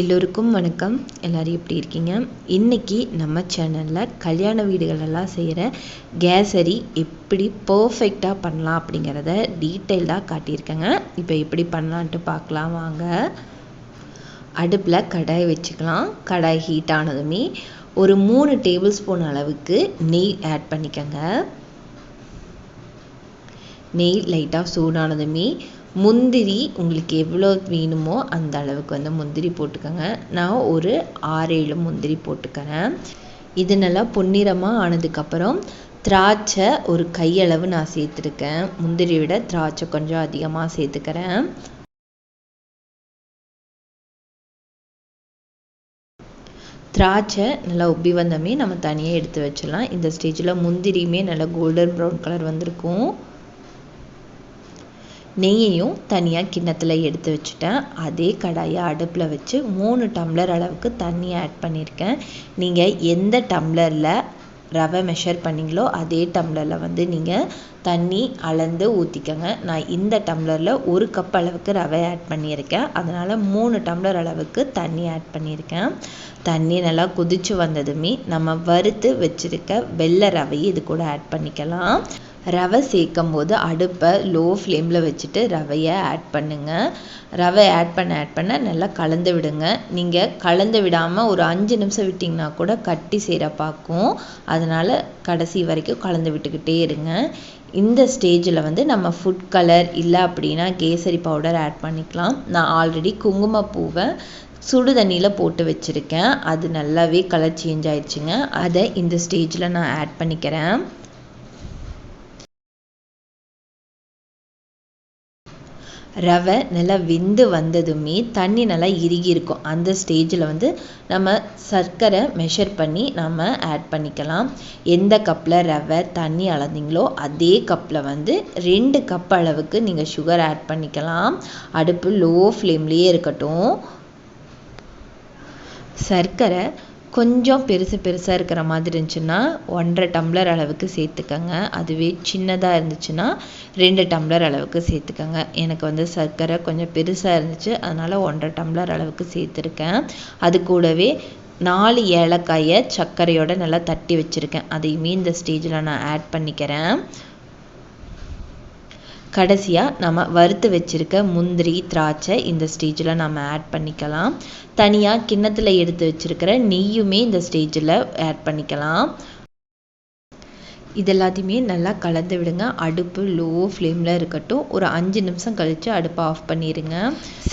எல்லோருக்கும் வணக்கம். எல்லோரும் எப்படி இருக்கீங்க? இன்றைக்கி நம்ம சேனலில் கல்யாண வீடுகளெல்லாம் செய்கிற கேசரி எப்படி பர்ஃபெக்டாக பண்ணலாம் அப்படிங்கிறத டீட்டெயில்டாக காட்டியிருக்கேங்க. இப்போ எப்படி பண்ணலான்ட்டு பார்க்கலாம் வாங்க. அடுப்பில் கடாய் வச்சுக்கலாம். கடாய் ஹீட் ஆனதுமே ஒரு மூணு டேபிள் ஸ்பூன் அளவுக்கு நெய் ஆட் பண்ணிக்கோங்க. நெய் லைட்டாக சூடானதுமே முந்திரி உங்களுக்கு எவ்வளோ வேணுமோ அந்த அளவுக்கு வந்து முந்திரி போட்டுக்கோங்க. நான் ஒரு ஆறு ஏழு முந்திரி போட்டுக்கிறேன். இது நல்லா பொன்னிறமாக ஆனதுக்கப்புறம் திராட்சை ஒரு கையளவு நான் சேர்த்துருக்கேன். முந்திரி விட திராட்சை கொஞ்சம் அதிகமாக சேர்த்துக்கிறேன். திராட்சை நல்லா உப்பி வந்தமே நம்ம தனியாக எடுத்து வச்சிடலாம். இந்த ஸ்டேஜில் முந்திரியுமே நல்லா கோல்டன் ப்ரௌன் கலர் வந்திருக்கும். நெய்யையும் தனியாக கிண்ணத்தில் எடுத்து வச்சுட்டேன். அதே கடாயை அடுப்பில் வச்சு மூணு டம்ளர் அளவுக்கு தண்ணி ஆட் பண்ணியிருக்கேன். நீங்கள் எந்த டம்ளரில் ரவை மெஷர் பண்ணிங்களோ அதே டம்ளரில் வந்து நீங்கள் தண்ணி அளந்து ஊற்றிக்கோங்க நான் இந்த டம்ளரில் ஒரு கப் அளவுக்கு ரவை ஆட் பண்ணியிருக்கேன். அதனால் மூணு டம்ளர் அளவுக்கு தண்ணி ஆட் பண்ணியிருக்கேன். தண்ணி நல்லா கொதித்து வந்ததுமே நம்ம வறுத்து வச்சுருக்க வெள்ளை ரவையை இது கூட ஆட் பண்ணிக்கலாம். ரவை சேர்க்கும் போது அடுப்பை லோ ஃப்ளேமில் வச்சுட்டு ரவையை ஆட் பண்ணுங்கள் ரவை ஆட் பண்ண ஆட் பண்ண நல்லா கலந்து விடுங்க. நீங்கள் கலந்து விடாமல் ஒரு அஞ்சு நிமிஷம் விட்டிங்கன்னா கூட கட்டி சேர பார்க்கும் அதனால் கடைசி வரைக்கும் கலந்து விட்டுக்கிட்டே இருங்க. இந்த ஸ்டேஜில் வந்து நம்ம ஃபுட் கலர் இல்லை அப்படின்னா கேசரி பவுடர் ஆட் பண்ணிக்கலாம். நான் ஆல்ரெடி குங்குமப்பூவை சுடு தண்ணியில் போட்டு வச்சுருக்கேன். அது நல்லாவே கலர் சேஞ்ச் ஆயிடுச்சுங்க. அதை இந்த ஸ்டேஜில் நான் ஆட் பண்ணிக்கிறேன். ரவை நல்லா வெந்து வந்ததுமே தண்ணி நல்லா இறுகி இருக்கும். அந்த ஸ்டேஜில் வந்து நம்ம சர்க்கரை மெஷர் பண்ணி நம்ம ஆட் பண்ணிக்கலாம். எந்த கப்பில் ரவை தண்ணி அளந்தீங்களோ அதே கப்பில் வந்து ரெண்டு கப் அளவுக்கு நீங்கள் சுகர் ஆட் பண்ணிக்கலாம். அடுப்பு லோ ஃப்ளேம்லேயே இருக்கட்டும். சர்க்கரை கொஞ்சம் பெருசு பெருசாக இருக்கிற மாதிரி இருந்துச்சுன்னா ஒன்றரை டம்ளர் அளவுக்கு சேர்த்துக்கங்க. அதுவே சின்னதாக இருந்துச்சுன்னா ரெண்டு டம்ளர் அளவுக்கு சேர்த்துக்கங்க. எனக்கு வந்து சர்க்கரை கொஞ்சம் பெருசாக இருந்துச்சு. அதனால் ஒன்றரை டம்ளர் அளவுக்கு சேர்த்துருக்கேன். அது கூடவே நாலு ஏலக்காயை சர்க்கரையோட நல்லா தட்டி வச்சுருக்கேன். அதையுமே இந்த ஸ்டேஜில் நான் ஆட் பண்ணிக்கிறேன். கடைசியாக நம்ம வறுத்து வச்சுருக்க முந்திரி திராட்சை இந்த ஸ்டேஜில் நம்ம ஆட் பண்ணிக்கலாம். தனியாக கிண்ணத்தில் எடுத்து வச்சுருக்கிற நெய்யுமே இந்த ஸ்டேஜில் ஆட் பண்ணிக்கலாம். இது எல்லாத்தையுமே நல்லா கலந்து விடுங்க. அடுப்பு லோ ஃப்ளேமில் இருக்கட்டும். ஒரு அஞ்சு நிமிஷம் கழித்து அடுப்பை ஆஃப் பண்ணிடுங்க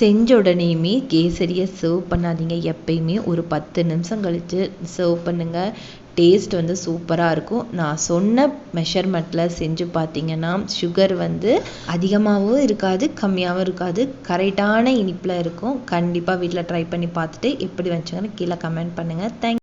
செஞ்ச உடனேயுமே கேசரியை சர்வ் பண்ணாதீங்க. எப்பயுமே ஒரு பத்து நிமிஷம் கழித்து சர்வ் பண்ணுங்கள் டேஸ்ட் வந்து சூப்பராக இருக்கும். நான் சொன்ன மெஷர்மெண்ட்டில் செஞ்சு பார்த்தீங்கன்னா சுகர் வந்து அதிகமாகவும் இருக்காது கம்மியாகவும் இருக்காது. கரெக்டான இனிப்பில் இருக்கும். கண்டிப்பாக வீட்டில் ட்ரை பண்ணி பார்த்துட்டு எப்படி வந்துச்சுங்கன்னு கீழே கமெண்ட் பண்ணுங்கள் தேங்க்